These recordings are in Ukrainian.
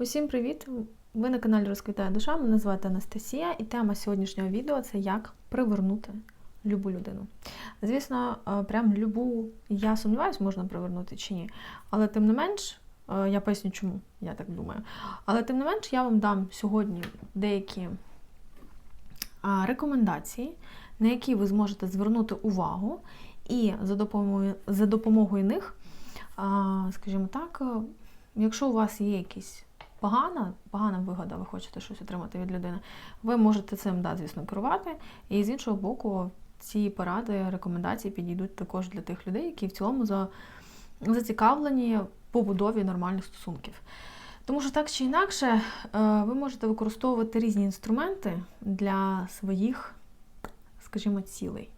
Усім привіт! Ви на каналі Розквітає душа. Мене звати Анастасія, і тема сьогоднішнього відео це як привернути любу людину. Звісно, е, прям любу, я сумніваюся, можна привернути чи ні. Але тим не менш, е, я поясню, чому я так думаю. Але тим не менш, я вам дам сьогодні деякі рекомендації, на які ви зможете звернути увагу, і за допомогою, за допомогою них, скажімо так, е, якщо у вас є якісь погана, погана вигода, ви хочете щось отримати від людини, ви можете цим, да, звісно, керувати. І з іншого боку, ці поради, рекомендації підійдуть також для тих людей, які в цілому за, зацікавлені побудові нормальних стосунків. Тому що так чи інакше, е, ви можете використовувати різні інструменти для своїх, скажімо, цілей.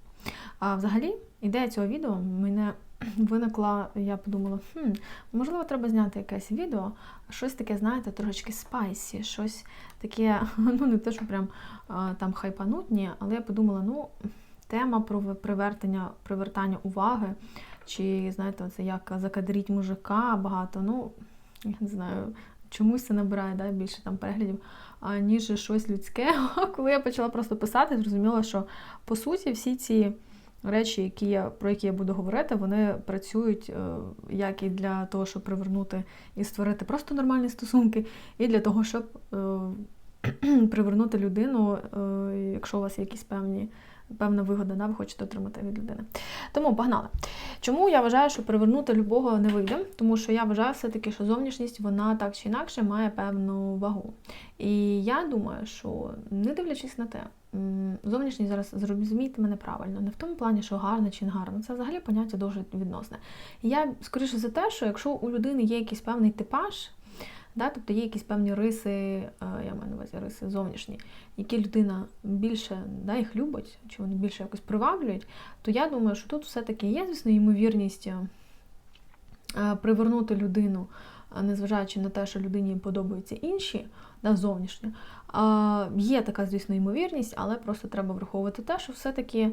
А взагалі, ідея цього відео мене виникла, я подумала, хм, можливо, треба зняти якесь відео, щось таке, знаєте, трошечки спайсі, щось таке, ну не те, що прям там хайпанутні, але я подумала, ну, тема про привертання, привертання уваги, чи, знаєте, це як закадріть мужика багато, ну, я не знаю. Чомусь це набирає да, більше там переглядів, ніж щось людське. Коли я почала просто писати, зрозуміла, що по суті всі ці речі, які я, про які я буду говорити, вони працюють е, як і для того, щоб привернути і створити просто нормальні стосунки, і для того, щоб е, привернути людину, е, якщо у вас є якісь певні. Певна вигода, да, ви хочете отримати від людини. Тому погнали. Чому я вважаю, що привернути любого не вийде? Тому що я вважаю все-таки, що зовнішність вона так чи інакше має певну вагу. І я думаю, що не дивлячись на те, Зовнішність зараз зрозумійте мене правильно, не в тому плані, що гарно чи не гарно. Це взагалі поняття дуже відносне. Я скоріше за те, що якщо у людини є якийсь певний типаж, да, тобто є якісь певні риси, е, я маю на увазі риси зовнішні, які людина більше да, їх любить, чи вони більше якось приваблюють, то я думаю, що тут все-таки є, звісно, ймовірність е, привернути людину незважаючи на те, що людині подобаються інші, да, зовнішньо. Є така, звісно, ймовірність, але просто треба враховувати те, що все-таки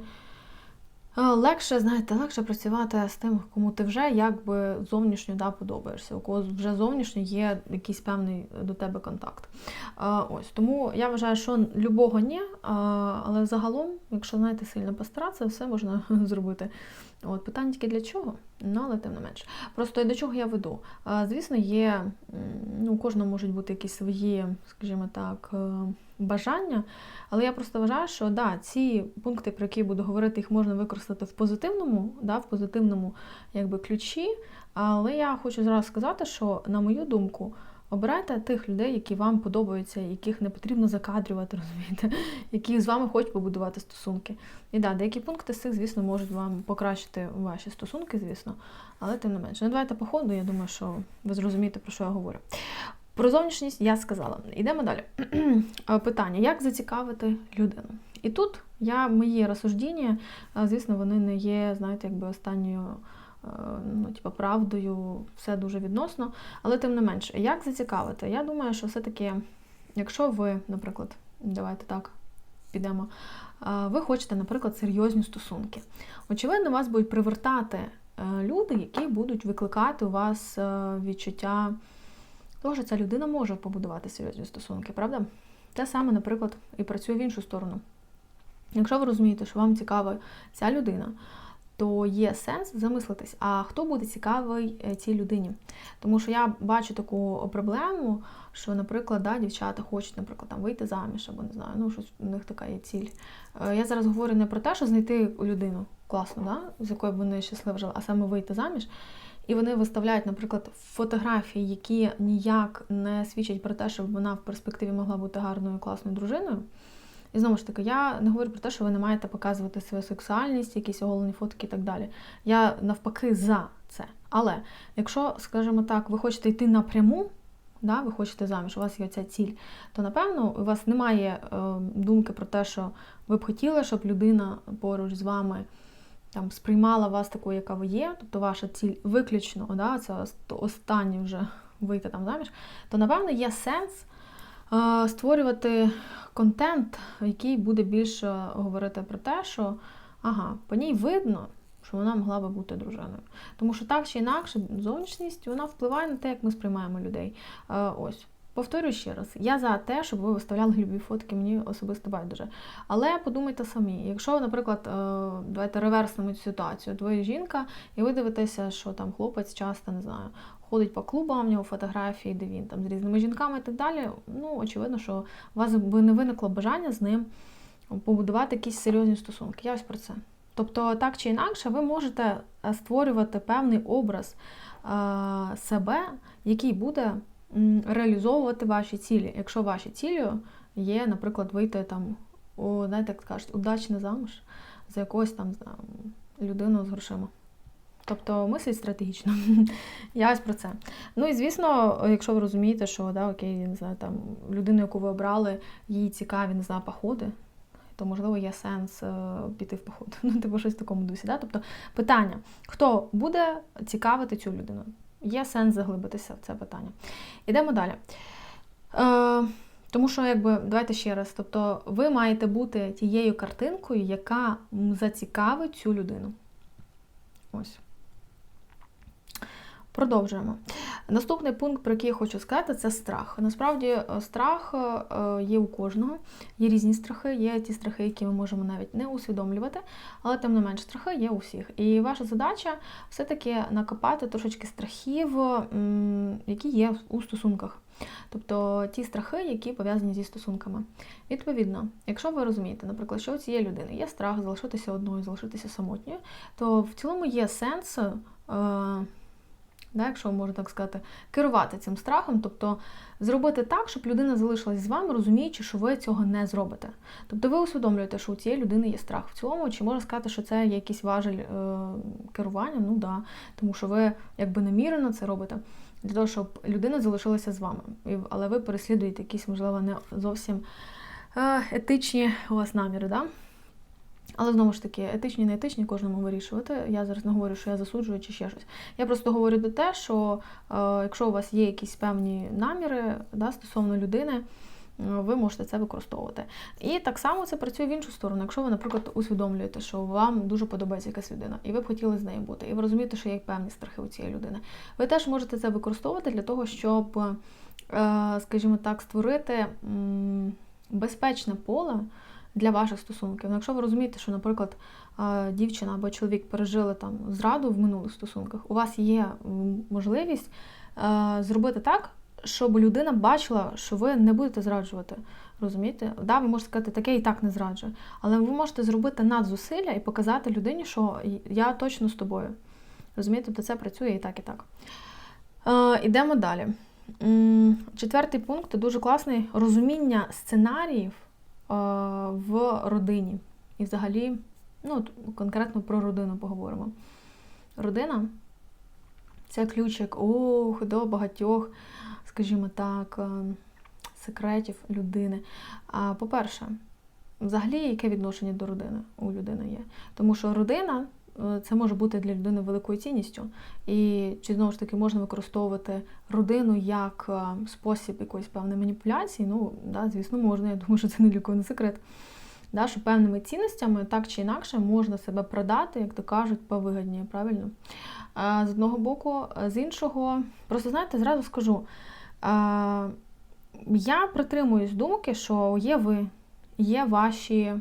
легше, знаєте, легше працювати з тим, кому ти вже якби зовнішньо да, подобаєшся, у кого вже зовнішньо є якийсь певний до тебе контакт. Ось Тому я вважаю, що любого ні, але загалом, якщо знаєте, сильно постаратися, все можна зробити. От Питання тільки для чого? Ну, але тим не менше. Просто до чого я веду? Звісно, є, ну, у кожного можуть бути якісь свої, скажімо так, е, бажання. Але я просто вважаю, що да, ці пункти, про які я буду говорити, їх можна використати в позитивному, да, в позитивному якби, ключі. Але я хочу зразу сказати, що, на мою думку, Обирайте тих людей, які вам подобаються, яких не потрібно закадрювати, розумієте, які з вами хочуть побудувати стосунки. І да, деякі пункти з цих, звісно, можуть вам покращити ваші стосунки, звісно, але тим не менше. Ну, давайте по ходу, я думаю, що ви зрозумієте, про що я говорю. Про зовнішність я сказала. Йдемо далі. Питання: як зацікавити людину? І тут я мої розсуждення, звісно, вони не є, знаєте, якби останньою. Е, ну, типу, правдою, все дуже відносно. Але тим не менше, як зацікавити? Я думаю, що все-таки, якщо ви, наприклад, давайте так підемо, е, ви хочете, наприклад, серйозні стосунки. Очевидно, вас будуть привертати е, люди, які будуть викликати у вас відчуття того, що ця людина може побудувати серйозні стосунки, правда? Те саме, наприклад, і працює в іншу сторону. Якщо ви розумієте, що вам цікава ця людина, то є сенс замислитись, а хто буде цікавий е, цій людині. Тому що я бачу таку проблему, що, наприклад, да, дівчата хочуть, наприклад, там вийти заміж, або не знаю, ну щось у них така є ціль. Е, я зараз говорю не про те, що знайти людину класно, да, з якою б вони щасливо жили, а саме вийти заміж. І вони виставляють, наприклад, фотографії, які ніяк не свідчать про те, щоб вона в перспективі могла бути гарною класною дружиною. І знову ж таки, я не говорю про те, що ви не маєте показувати свою сексуальність, якісь оголені фотки і так далі. Я навпаки за це. Але якщо, скажімо так, ви хочете йти напряму, да, ви хочете заміж, у вас є ця ціль, то напевно у вас немає е, думки про те, що ви б хотіли, щоб людина поруч з вами там сприймала вас такою, яка ви є, тобто ваша ціль виключно, да, це останнє вже вийти там заміж, то напевно є сенс створювати контент, який буде більше говорити про те, що ага, по ній видно, що вона могла би бути дружиною. Тому що так чи інакше, зовнішність вона впливає на те, як ми сприймаємо людей. Ось. Повторюю ще раз, я за те, щоб ви виставляли любі фотки, мені особисто байдуже. Але подумайте самі, якщо, наприклад, е, давайте реверснемо цю ситуацію, двоє жінка, і ви дивитеся, що там хлопець часто не знаю. Ходить по клубам, в нього фотографії, де він там з різними жінками і так далі. Ну, очевидно, що у вас би не виникло бажання з ним побудувати якісь серйозні стосунки. Я ось про це. Тобто, так чи інакше, ви можете е, створювати певний образ е, себе, який буде реалізовувати ваші цілі. Якщо ваші цілі є, наприклад, вийти там, у, знаєте, як кажуть, удачне замуж за якогось там людину з грошима. Тобто мисліть стратегічно. Я ось про це. Ну і звісно, якщо ви розумієте, що да, окей, не знаю, там людину, яку ви обрали, їй цікаві, не знаю, походи, то можливо є сенс е, піти в поход. Ну, типу щось в такому дусі. Да? Тобто питання: хто буде цікавити цю людину? Є сенс заглибитися в це питання. Ідемо далі. Е, Тому що, якби, давайте ще раз, тобто, ви маєте бути тією картинкою, яка зацікавить цю людину. Ось. Продовжуємо. Наступний пункт, про який я хочу сказати, це страх. Насправді, е, страх е, є у кожного, є різні страхи, є ті страхи, які ми можемо навіть не усвідомлювати, але тим не менш страхи є у всіх. І ваша задача все-таки накопати трошечки страхів, які є у стосунках. Тобто ті страхи, які пов'язані зі стосунками. Відповідно, якщо ви розумієте, наприклад, що у цієї людини є страх залишитися одною, залишитися самотньою, то в цілому є сенс. Да, якщо можна так сказати, керувати цим страхом, тобто зробити так, щоб людина залишилась з вами, розуміючи, що ви цього не зробите. Тобто ви усвідомлюєте, що у цієї людини є страх в цілому, чи можна сказати, що це якийсь важель е, керування? Ну да, тому що ви якби намірено це робите. Для того, щоб людина залишилася з вами. Але ви переслідуєте якісь, можливо, не зовсім е, етичні у вас наміри. Да? Але знову ж таки, етичні, не етичні, кожному вирішувати. Я зараз не говорю, що я засуджую чи ще щось. Я просто говорю до те, що е, якщо у вас є якісь певні наміри да, стосовно людини, ви можете це використовувати. І так само це працює в іншу сторону. Якщо ви, наприклад, усвідомлюєте, що вам дуже подобається якась людина, і ви б хотіли з нею бути, і ви розумієте, що є певні страхи у цієї людини, ви теж можете це використовувати для того, щоб, е, скажімо так, створити безпечне поле для ваших стосунків. Ну, Якщо ви розумієте, що, наприклад, дівчина або чоловік пережили там зраду в минулих стосунках, у вас є можливість зробити так, щоб людина бачила, що ви не будете зраджувати. Розумієте? Да, ви можете сказати, таке і так не зраджує. Але ви можете зробити надзусилля і показати людині, що я точно з тобою. Розумієте, тобто це працює і так, і так. Е, Ідемо далі. Четвертий пункт дуже класний розуміння сценаріїв в родині. І взагалі, ну, конкретно про родину поговоримо. Родина це ключик ох, до багатьох, скажімо так, е, секретів людини. По-перше, взагалі, яке відношення до родини у людини є? Тому що родина Е, це може бути для людини великою цінністю. І чи знову ж таки можна використовувати родину як е, спосіб якоїсь певної маніпуляції? Ну, да, звісно, можна. Я думаю, що це не для не секрет. Да, Що певними цінностями так чи інакше можна себе продати, як то кажуть, повигідні, правильно? З одного боку, з іншого, просто знаєте, зразу скажу. Я притримуюсь думки, що є ви, є ваші,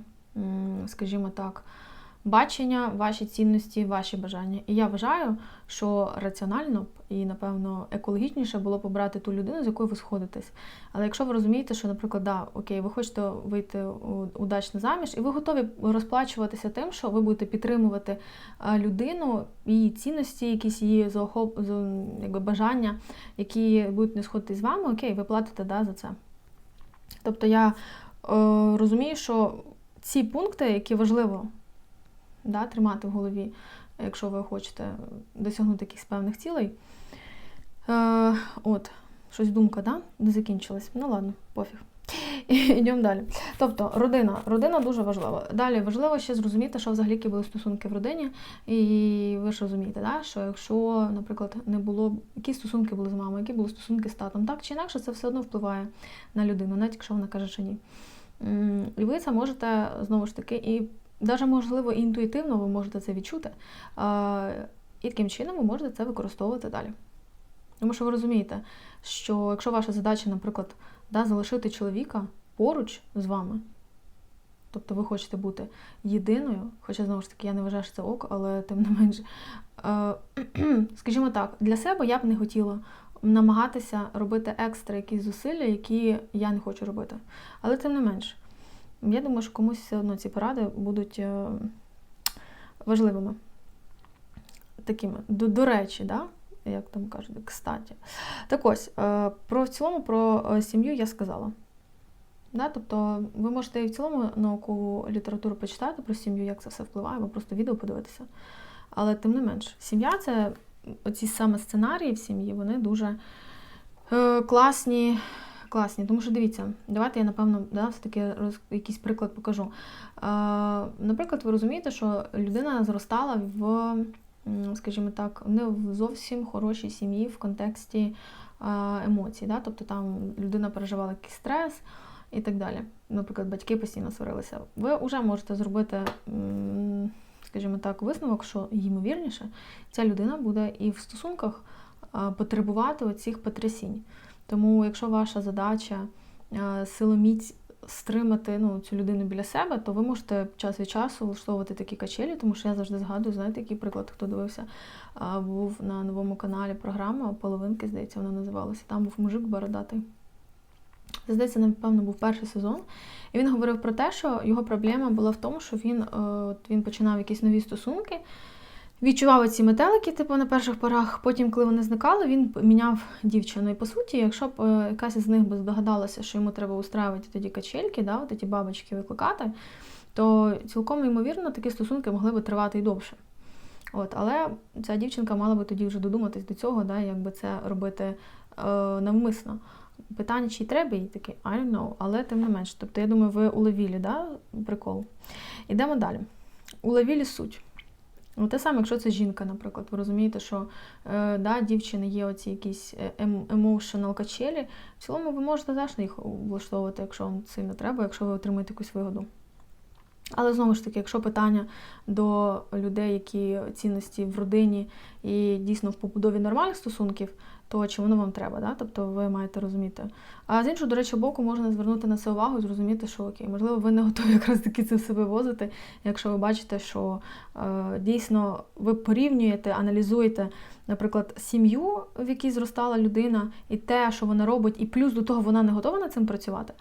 скажімо так, бачення, ваші цінності, ваші бажання. І я вважаю, що раціонально б і, напевно, екологічніше було побрати ту людину, з якою ви сходитесь. Але якщо ви розумієте, що, наприклад, да, окей, ви хочете вийти удачно заміж, і ви готові розплачуватися тим, що ви будете підтримувати людину, її цінності, якісь її заохоп... якби, бажання, які будуть не сходитись з вами, окей, ви платите да, за це. Тобто я е, розумію, що ці пункти, які важливо да, тримати в голові, якщо ви хочете досягнути якихось певних цілей. Е, От, щось думка, да? не закінчилась. Ну ладно, пофіг. Йдемо далі. Тобто, родина. Родина дуже важлива. Далі важливо ще зрозуміти, що взагалі які були стосунки в родині. І ви ж розумієте, да? що якщо, наприклад, не було, які стосунки були з мамою, які були стосунки з татом, так чи інакше, це все одно впливає на людину, навіть якщо вона каже, що ні. І ви це можете знову ж таки і Даже, можливо, інтуїтивно ви можете це відчути. І таким чином ви можете це використовувати далі. Тому що ви розумієте, що якщо ваша задача, наприклад, да, залишити чоловіка поруч з вами, тобто ви хочете бути єдиною, хоча знову ж таки я не вважаю, що це ок, але тим не менше, скажімо так, для себе я б не хотіла намагатися робити екстра якісь зусилля, які я не хочу робити. Але тим не менш, я думаю, що комусь все одно ці поради будуть е, важливими. Такими, до, до речі, да? як там кажуть, кстаті. Так ось, е, про в цілому про е, сім'ю я сказала. Да? Тобто ви можете і в цілому наукову літературу почитати про сім'ю, як це все впливає, або просто відео подивитися. Але тим не менш, сім'я це оці саме сценарії в сім'ї, вони дуже е, класні. Класні, тому що дивіться, давайте я, напевно, да, все-таки роз, якийсь приклад покажу. Е, наприклад, ви розумієте, що людина зростала в, скажімо так, не в зовсім хорошій сім'ї в контексті емоцій. Да? Тобто там людина переживала якийсь стрес і так далі. Наприклад, батьки постійно сварилися. Ви вже можете зробити. Скажімо так, висновок, що ймовірніше, ця людина буде і в стосунках потребувати оцих потрясінь. Тому, якщо ваша задача силоміць стримати ну, цю людину біля себе, то ви можете час від часу влаштовувати такі качелі, тому що я завжди згадую, знаєте, який приклад, хто дивився, був на новому каналі програма Половинки, здається, вона називалася. Там був мужик бородатий. Це, Здається, напевно, був перший сезон. І він говорив про те, що його проблема була в тому, що він е, він починав якісь нові стосунки, відчував ці метелики, типу на перших порах. Потім, коли вони зникали, він міняв дівчину. І по суті, якщо б е, якась із них би здогадалася, що йому треба устраювати тоді качельки, да, от ті бабочки викликати, то цілком ймовірно такі стосунки могли би тривати і довше. От, Але ця дівчинка мала би тоді вже додуматись до цього, да, якби це робити е, навмисно. Питання, чи треба їй таке, I don't know, але тим не менше. Тобто, я думаю, ви уловілі, да, прикол. Ідемо далі. Уловілі суть. Ну, Те саме, якщо це жінка, наприклад, ви розумієте, що е, да, дівчини є оці якісь emotional качелі. В цілому ви можете теж їх влаштовувати, якщо вам сильно треба, якщо ви отримаєте якусь вигоду. Але знову ж таки, якщо питання до людей, які цінності в родині і дійсно в побудові нормальних стосунків, то чи воно вам треба, да? тобто ви маєте розуміти. А з іншого, до речі, боку, можна звернути на це увагу і зрозуміти, що окей, можливо, ви не готові якраз таки це в себе возити, якщо ви бачите, що е, дійсно ви порівнюєте, аналізуєте, наприклад, сім'ю, в якій зростала людина, і те, що вона робить, і плюс до того вона не готова над цим працювати.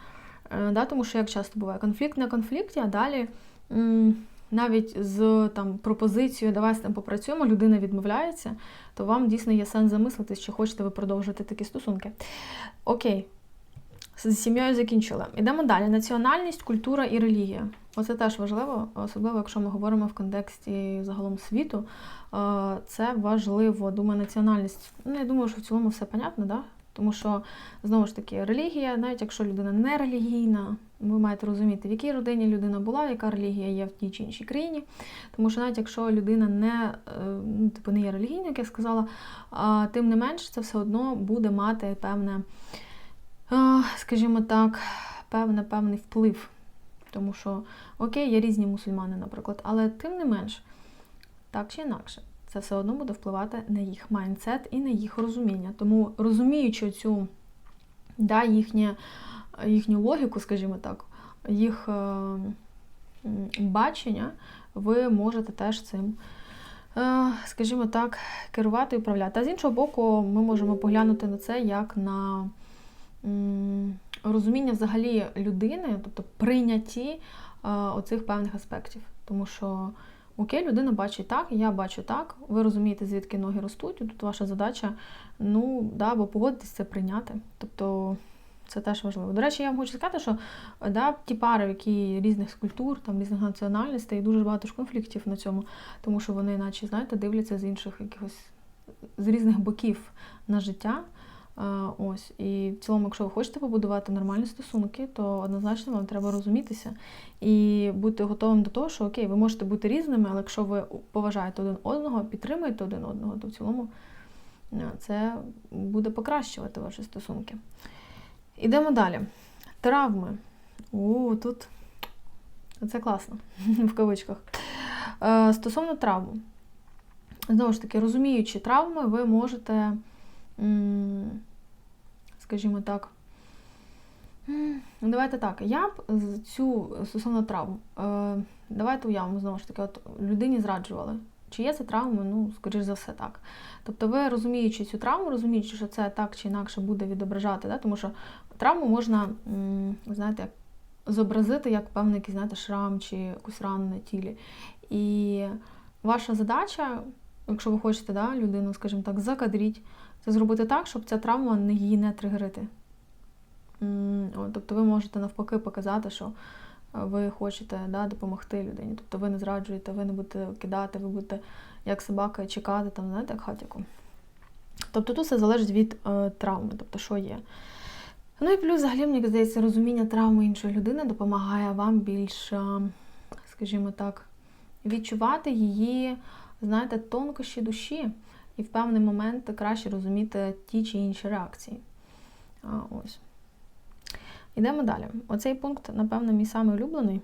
Е, да? Тому що як часто буває конфлікт на конфлікті, а далі. М навіть з там пропозицією давай з тим попрацюємо, людина відмовляється, то вам дійсно є сенс замислитись, чи хочете ви продовжити такі стосунки. Окей, з сім'єю закінчили. Йдемо далі. Національність, культура і релігія. Оце теж важливо, особливо, якщо ми говоримо в контексті загалом світу. Е, це важливо. Думаю, національність. Ну, я думаю, що в цілому все понятно, да? Тому що, знову ж таки, релігія, навіть якщо людина не релігійна, ви маєте розуміти, в якій родині людина була, яка релігія є в тій чи іншій країні. Тому що навіть якщо людина не е, ну, типу, не є релігійною, як я сказала, тим не менш це все одно буде мати певне, скажімо так, певне, певний вплив. Тому що, окей, є різні мусульмани, наприклад, але тим не менш, так чи інакше це все одно буде впливати на їх майндсет і на їх розуміння. Тому розуміючи цю да, їхнє, їхню логіку, скажімо так, їх е, бачення, ви можете теж цим, е, скажімо так, керувати і управляти. А з іншого боку, ми можемо поглянути на це як на розуміння взагалі людини, тобто прийнятті е, оцих певних аспектів. Тому що Окей, людина бачить так, я бачу так, ви розумієте, звідки ноги ростуть, тут ваша задача, ну, да, або погодитись це прийняти. Тобто це теж важливо. До речі, я вам хочу сказати, що да, ті пари, які різних культур, там, різних національностей, дуже багато ж конфліктів на цьому, тому що вони, наче, знаєте, дивляться з інших якихось з різних боків на життя. Ось, І в цілому, якщо ви хочете побудувати нормальні стосунки, то однозначно вам треба розумітися і бути готовим до того, що окей, ви можете бути різними, але якщо ви поважаєте один одного, підтримуєте один одного, то в цілому це буде покращувати ваші стосунки. Ідемо далі. Травми. У, тут це класно, в кавичках. Е, стосовно травм. Знову ж таки, розуміючи травми, ви можете скажімо так. Давайте так, я б цю стосовно травм. Е, давайте уявимо знову ж таки, от людині зраджували. Чи є це травма? Ну, скоріш за все, так. Тобто, ви розуміючи цю травму, розуміючи, що це так чи інакше буде відображати, да? тому що травму можна, знаєте, зобразити як певний якийсь, знаєте, шрам чи якусь рану на тілі. І ваша задача, якщо ви хочете да, людину, скажімо так, закадріть, це зробити так, щоб ця травма її не тригерити. Тобто ви можете навпаки показати, що е, ви хочете да, допомогти людині. Тобто ви не зраджуєте, ви не будете кидати, ви будете як собака чекати, там, знаєте, як хатіку. Тобто тут все залежить від е, травми, тобто що є. Ну і плюс, взагалі, мені здається, розуміння травми іншої людини допомагає вам більш, е, скажімо так, відчувати її, знаєте, тонкощі душі і в певний момент краще розуміти ті чи інші реакції. А, ось. Йдемо далі. Оцей пункт, напевно, мій самий улюблений,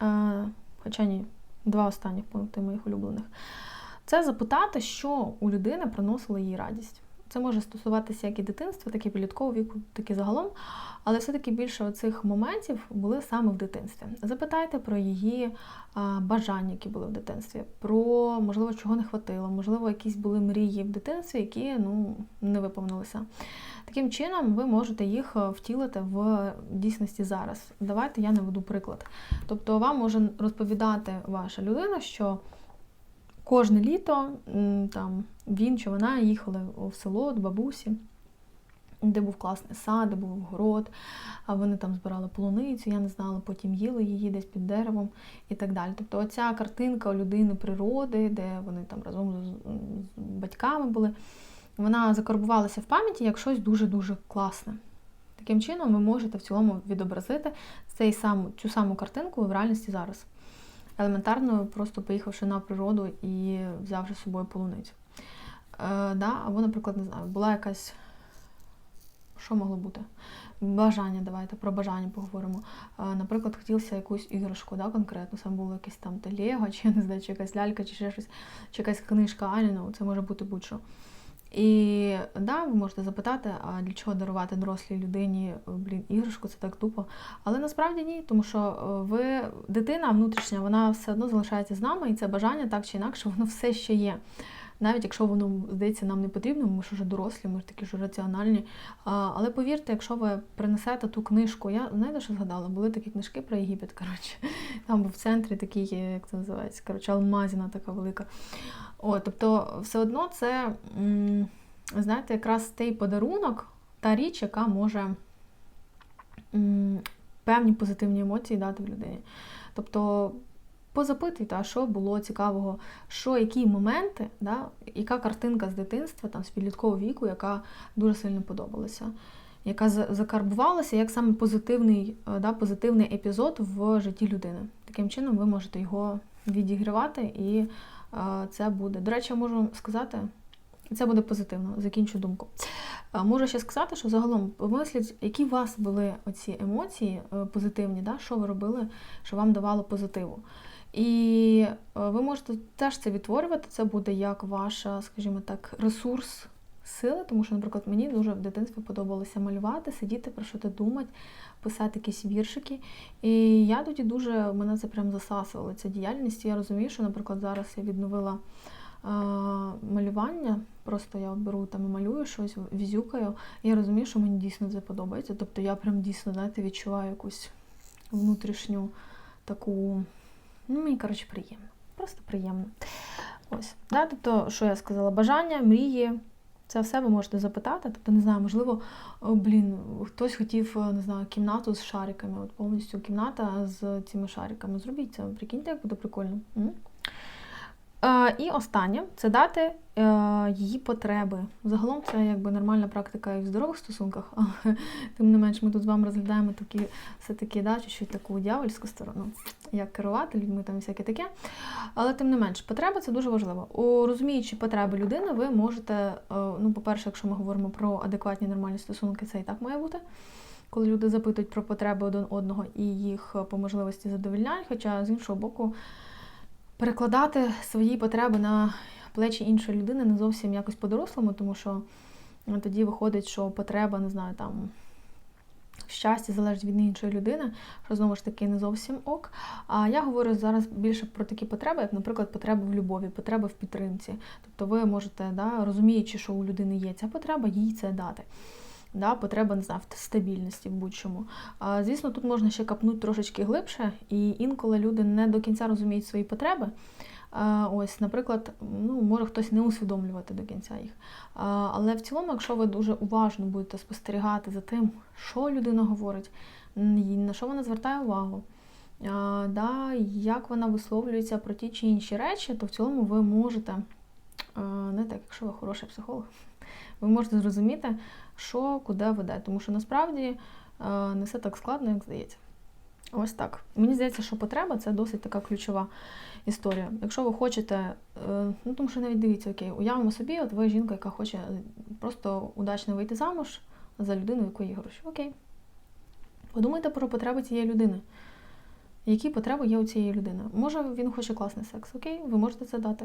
а, хоча ні, два останніх пункти моїх улюблених. Це запитати, що у людини приносило їй радість. Це може стосуватися як і дитинства, так і підліткового віку, так і загалом. Але все-таки більше оцих моментів були саме в дитинстві. Запитайте про її бажання, які були в дитинстві, про можливо, чого не хватило, можливо, якісь були мрії в дитинстві, які ну, не виповнилися. Таким чином, ви можете їх е, втілити в дійсності зараз. Давайте я наведу приклад. Тобто, вам може розповідати ваша людина, що кожне літо там він чи вона їхали в село до бабусі, де був класний сад, де був город, а вони там збирали полуницю, я не знала, потім їли її десь під деревом і так далі. Тобто оця картинка людини природи, де вони там разом з, з батьками були, вона закарбувалася в пам'яті як щось дуже-дуже класне. Таким чином, ви можете в цілому відобразити цей сам, цю саму картинку в реальності зараз. Елементарно, просто поїхавши на природу і взявши з собою полуницю. Е, да? Або, наприклад, не знаю, була якась. Що могло бути? Бажання, давайте про бажання поговоримо. Е, наприклад, хотілося якусь іграшку, да, конкретно. Саме було якесь там телего, чи я не знаю, чи якась лялька, чи ще щось, чи якась книжка Аліна, це може бути будь-що. І да, ви можете запитати, а для чого дарувати дорослій людині блін, іграшку, це так тупо. Але насправді ні, тому що е, ви дитина внутрішня, вона все одно залишається з нами, і це бажання так чи інакше, воно все ще є. Навіть якщо воно здається нам не потрібно, ми ж вже дорослі, ми ж такі ж раціональні. Але повірте, якщо ви принесете ту книжку, я знаєте, що згадала? Були такі книжки про Єгипет. коротше. Там був в центрі такий, як це називається, коротше, алмазіна така велика. О, тобто, все одно це, знаєте, якраз той подарунок, та річ, яка може певні позитивні емоції дати в людині. Тобто, позапитуйте, а що було цікавого, що, які моменти, да, яка картинка з дитинства, там, з підліткового віку, яка дуже сильно подобалася, яка закарбувалася як саме позитивний, е, да, позитивний епізод в житті людини. Таким чином ви можете його відігравати, і е, це буде. До речі, я можу сказати, це буде позитивно, закінчу думку. Е, Можу ще сказати, що загалом помисліть, які у вас були оці емоції позитивні, да? що ви робили, що вам давало позитиву. І е, ви можете теж це відтворювати. Це буде як ваша, скажімо так, ресурс сили, тому що, наприклад, мені дуже в дитинстві подобалося малювати, сидіти, про що ти думати, писати якісь віршики. І я тоді дуже мене це прям засасувало, ця діяльність. Я розумію, що, наприклад, зараз я відновила е, малювання. Просто я беру там і малюю щось, візюкаю, і я розумію, що мені дійсно це подобається. Тобто я прям дійсно, знаєте, відчуваю якусь внутрішню таку. Ну, мені, коротше, приємно. Просто приємно. Ось. Да? Тобто, що я сказала, бажання, мрії. Це все ви можете запитати. Тобто, не знаю, можливо, блін, хтось хотів, не знаю, кімнату з шариками, от повністю кімната з цими шариками. Зробіть це. Прикиньте, як буде прикольно. Е, і останнє це дати е, її потреби. Загалом це якби нормальна практика і в здорових стосунках, але тим не менш ми тут з вами розглядаємо такі все-таки да, чуть-чуть таку дьявольську сторону, як керувати людьми, там всяке таке. Але тим не менш, потреба це дуже важливо. У розуміючи потреби людини, ви можете, е, ну, по-перше, якщо ми говоримо про адекватні нормальні стосунки, це і так має бути. Коли люди запитують про потреби один одного і їх по можливості задовільняють, хоча з іншого боку, перекладати свої потреби на плечі іншої людини не зовсім якось по-дорослому, тому що тоді виходить, що потреба, не знаю, там. Щастя залежить від іншої людини, що знову ж таки не зовсім ок. А я говорю зараз більше про такі потреби, як, наприклад, потреби в любові, потреби в підтримці. Тобто ви можете, да, розуміючи, що у людини є ця потреба, їй це дати. Да, Потреба не знаю, в стабільності в будь-чому. Звісно, тут можна ще капнути трошечки глибше, і інколи люди не до кінця розуміють свої потреби. Ось, наприклад, ну, може хтось не усвідомлювати до кінця їх. Але в цілому, якщо ви дуже уважно будете спостерігати за тим, що людина говорить, на що вона звертає увагу, да, як вона висловлюється про ті чи інші речі, то в цілому ви можете, не так, якщо ви хороший психолог, ви можете зрозуміти, що куди веде. Тому що насправді а, не все так складно, як здається. Ось так. Мені здається, що потреба це досить така ключова історія. Якщо ви хочете, е, ну тому що навіть дивіться, окей, уявимо собі, от ви жінка, яка хоче просто удачно вийти замуж за людину, у якої є гроші. Окей. Подумайте про потреби цієї людини. Які потреби є у цієї людини? Може, він хоче класний секс, окей, ви можете це дати.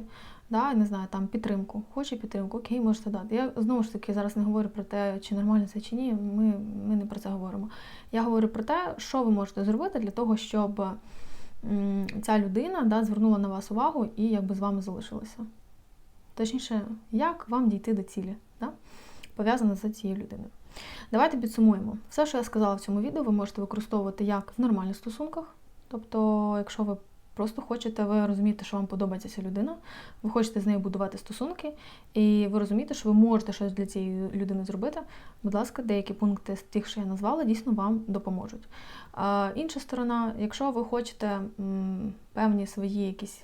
Да, не знаю, там підтримку. Хоче підтримку, окей, можете дати. Я знову ж таки зараз не говорю про те, чи нормально це чи ні. Ми, ми не про це говоримо. Я говорю про те, що ви можете зробити для того, щоб ця людина да, звернула на вас увагу і якби з вами залишилася. Точніше, як вам дійти до цілі, да? пов'язане з цією людиною. Давайте підсумуємо. Все, що я сказала в цьому відео, ви можете використовувати як в нормальних стосунках. Тобто, якщо ви просто хочете, ви розумієте, що вам подобається ця людина, ви хочете з нею будувати стосунки, і ви розумієте, що ви можете щось для цієї людини зробити. Будь ласка, деякі пункти з тих, що я назвала, дійсно вам допоможуть. А, інша сторона, якщо ви хочете певні свої якісь.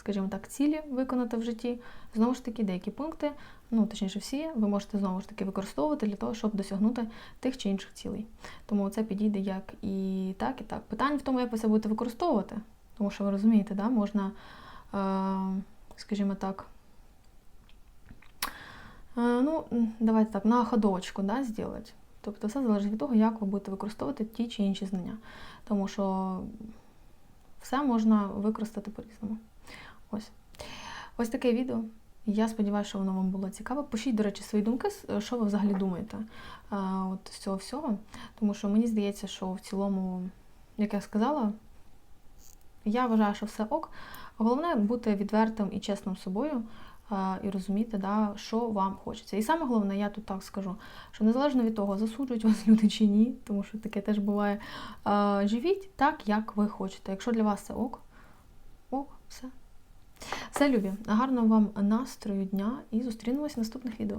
Скажімо так, цілі виконати в житті. Знову ж таки, деякі пункти, ну точніше, всі, ви можете знову ж таки використовувати для того, щоб досягнути тих чи інших цілей. Тому це підійде як і так, і так. Питання в тому, як ви це будете використовувати, тому що ви розумієте, да, можна, е, скажімо так, е, ну, давайте так, на ходочку да, зробити. Тобто все залежить від того, як ви будете використовувати ті чи інші знання. Тому що все можна використати по-різному. Ось. Ось таке відео. Я сподіваюся, що воно вам було цікаво. Пишіть, до речі, свої думки, що ви взагалі думаєте от з цього всього. Тому що мені здається, що в цілому, як я сказала, я вважаю, що все ок. Головне бути відвертим і чесним з собою і розуміти, да, що вам хочеться. І саме головне, я тут так скажу, що незалежно від того, засуджують вас люди чи ні, тому що таке теж буває. Живіть так, як ви хочете. Якщо для вас це ок, ок, все. Все, любі, гарного вам настрою дня і зустрінемось в наступних відео.